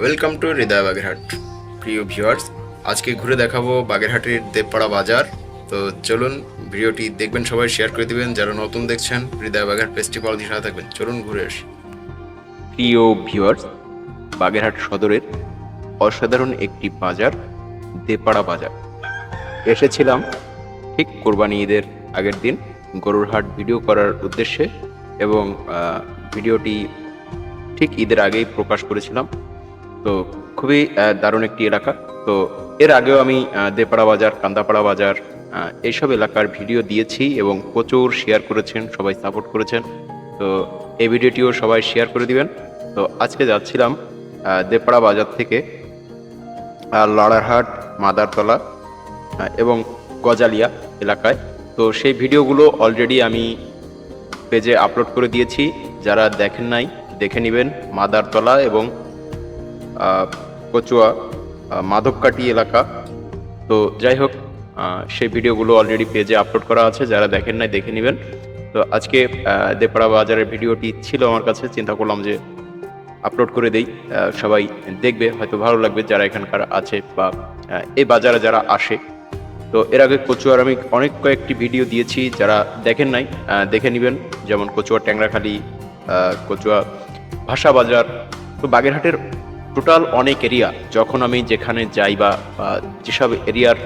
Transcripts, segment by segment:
Welcome to হৃদয় বাগেরহাট প্রিয় viewers আজকে ঘুরে দেখাবো বাগেরহাটের দেবপাড়া বাজার। তো চলুন ভিডিওটি দেখবেন, সবাই শেয়ার করে দিবেন। যারা নতুন দেখছেন হৃদয় বাগেরহাট ফেস্টিভ্যাল দিয়ে সাথে থাকবেন। চলুন ঘুরে আসি। প্রিয় ভিউয়ার্স বাগেরহাট সদরের অসাধারণ একটি বাজার দেপাড়া বাজার। এসেছিলাম ঠিক কোরবানি ঈদের আগের দিন গরুর হাট ভিডিও করার উদ্দেশ্যে এবং ভিডিওটি ঠিক ঈদের আগেই প্রকাশ করেছিলাম। তো খুবই দারুণ একটি এলাকা। তো এর আগেও আমি দেপাড়া বাজার, কান্দাপাড়া বাজার এইসব এলাকার ভিডিও দিয়েছি এবং প্রচুর শেয়ার করেছেন, সবাই সাপোর্ট করেছেন। তো এই ভিডিওটিও সবাই শেয়ার করে দিবেন। তো আজকে যাচ্ছিলাম দেপাড়া বাজার থেকে লড়ারহাট, মাদারতলা এবং গজালিয়া এলাকায়। তো সেই ভিডিওগুলো অলরেডি আমি পেজে আপলোড করে দিয়েছি। যারা দেখেন নাই, দেখে নেবেন মাদারতলা এবং কচুয়া মাধবকাটি এলাকা। তো যাই হোক সেই ভিডিওগুলো অলরেডি পেজে আপলোড করা আছে, যারা দেখেন নাই দেখে নেবেন। তো আজকে দেপাড়া বাজারের ভিডিওটি ছিল আমার কাছে, চিন্তা করলাম যে আপলোড করে দেই। সবাই দেখবে, হয়তো ভালো লাগবে যারা এখানকার আছে বা এই বাজারে যারা আসে। তো এর আগে কচুয়ার আমি অনেক কয়েকটি ভিডিও দিয়েছি, যারা দেখেন নাই দেখে নেবেন। যেমন কচুয়া ট্যাংরাখালি কচুয়া ভাষা বাজার। তো বাগেরহাটের টোটাল অনেক এরিয়া যখন আমি যেখানে যাই বা যেসব এরিয়ার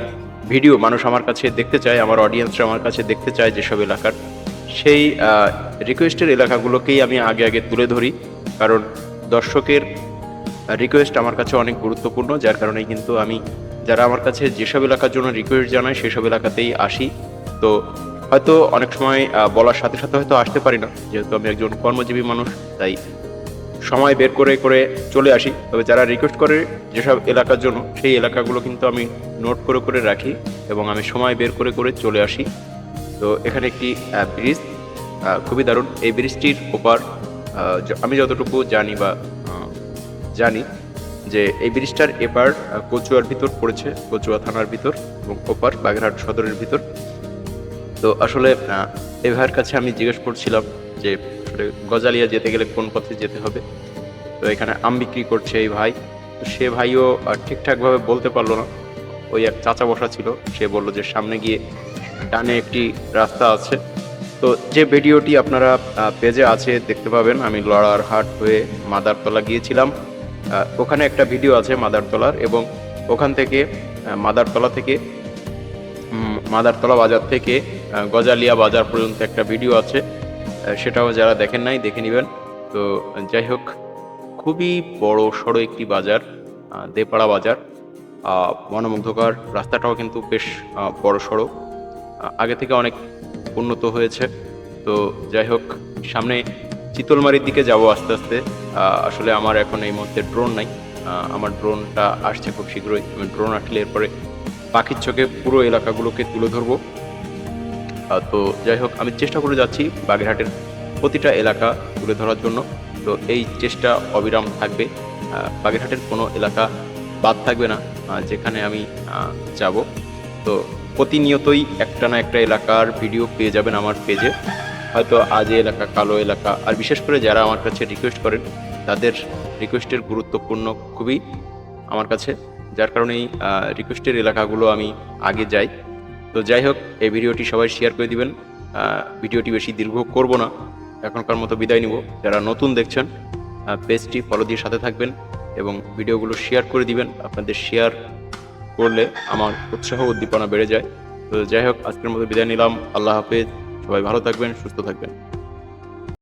ভিডিও মানুষ আমার কাছে দেখতে চায়, আমার অডিয়েন্সরা আমার কাছে দেখতে চায় যেসব এলাকার, সেই রিকোয়েস্টের এলাকাগুলোকেই আমি আগে আগে তুলে ধরি। কারণ দর্শকের রিকোয়েস্ট আমার কাছে অনেক গুরুত্বপূর্ণ, যার কারণে কিন্তু আমি, যারা আমার কাছে যেসব এলাকার জন্য রিকোয়েস্ট জানায়, সেসব এলাকাতেই আসি। তো হয়তো অনেক সময় বলার সাথে সাথে হয়তো আসতে পারি না। যেহেতু আমি একজন কর্মজীবী মানুষ, তাই সময় বের করে করে চলে আসি। তবে যারা রিকোয়েস্ট করে যেসব এলাকার জন্য, সেই এলাকাগুলো কিন্তু আমি নোট করে করে রাখি এবং আমি সময় বের করে করে চলে আসি। তো এখানে একটি ব্রিজ খুবই দারুণ। এই ব্রিজটির ওপার আমি যতটুকু জানি বা জানি যে এই ব্রিজটার এপার কচুয়ার ভিতর পড়েছে, কচুয়া থানার ভিতর এবং ওপার বাগেরহাট সদরের ভিতর। তো আসলে ভাইয়ের কাছে আমি জিজ্ঞেস করছিলাম যে গজালিয়া যেতে গেলে কোন পথে যেতে হবে। তো এখানে আম বিক্রি করছে এই ভাই। তো সে ভাইও ঠিকঠাকভাবে বলতে পারল না। ওই এক চাচা বসা ছিল, সে বলল যে সামনে গিয়ে ডানে একটি রাস্তা আছে। তো যে ভিডিওটি আপনারা পেজে আছে, দেখতে পাবেন। আমি লড়ার হাট হয়ে মাদারতলা গিয়েছিলাম। ওখানে একটা ভিডিও আছে মাদারতলার এবং ওখান থেকে মাদারতলা থেকে মাদারতলা বাজার থেকে গজালিয়া বাজার পর্যন্ত একটা ভিডিও আছে। সেটাও যারা দেখেন নাই, দেখে নেবেন। তো যাই হোক, খুবই বড়, সড়ো একটি বাজার দেপাড়া বাজার। মনোমুগ্ধকর, রাস্তাটাও কিন্তু বেশ বড়, সড়ো। আগে থেকে অনেক উন্নত হয়েছে। তো যাই হোক, সামনে চিতলমারির দিকে যাব আস্তে আস্তে। আসলে আমার এখন এই মুহূর্তে ড্রোন নাই। আমার ড্রোনটা আসছে খুব শীঘ্রই। ড্রোন আসলে এরপরে পাখির চোখে পুরো এলাকাগুলোকে তুলে ধরবো। তো যাই হোক, আমি চেষ্টা করে যাচ্ছি বাগেরহাটের প্রতিটা এলাকা তুলে ধরার জন্য। তো এই চেষ্টা অবিরাম থাকবে। বাগেরহাটের কোনো এলাকা বাদ থাকবে না যেখানে আমি যাব। তো প্রতিনিয়তই একটা না একটা এলাকার ভিডিও পেয়ে যাবেন আমার পেজে। হয়তো আজ এলাকা, কালো এলাকা। আর বিশেষ করে যারা আমার কাছে রিকোয়েস্ট করেন, তাদের রিকোয়েস্টের গুরুত্বপূর্ণ খুবই আমার কাছে। যার কারণেই রিকোয়েস্টের এলাকাগুলো আমি আগে যাই। তো যাই হোক, এই ভিডিওটি সবাই শেয়ার করে দিবেন। ভিডিওটি বেশি দীর্ঘ করব না। এখনকার মতো বিদায় নিব। যারা নতুন দেখছেন পেজটি ফলো দিয়ে সাথে থাকবেন এবং ভিডিওগুলো শেয়ার করে দিবেন। আপনাদের শেয়ার করলে আমার উৎসাহ উদ্দীপনা বেড়ে যায়। তো যাই হোক, আজকের মতো বিদায় নিলাম। আল্লাহ হাফেজ। সবাই ভালো থাকবেন, সুস্থ থাকবেন।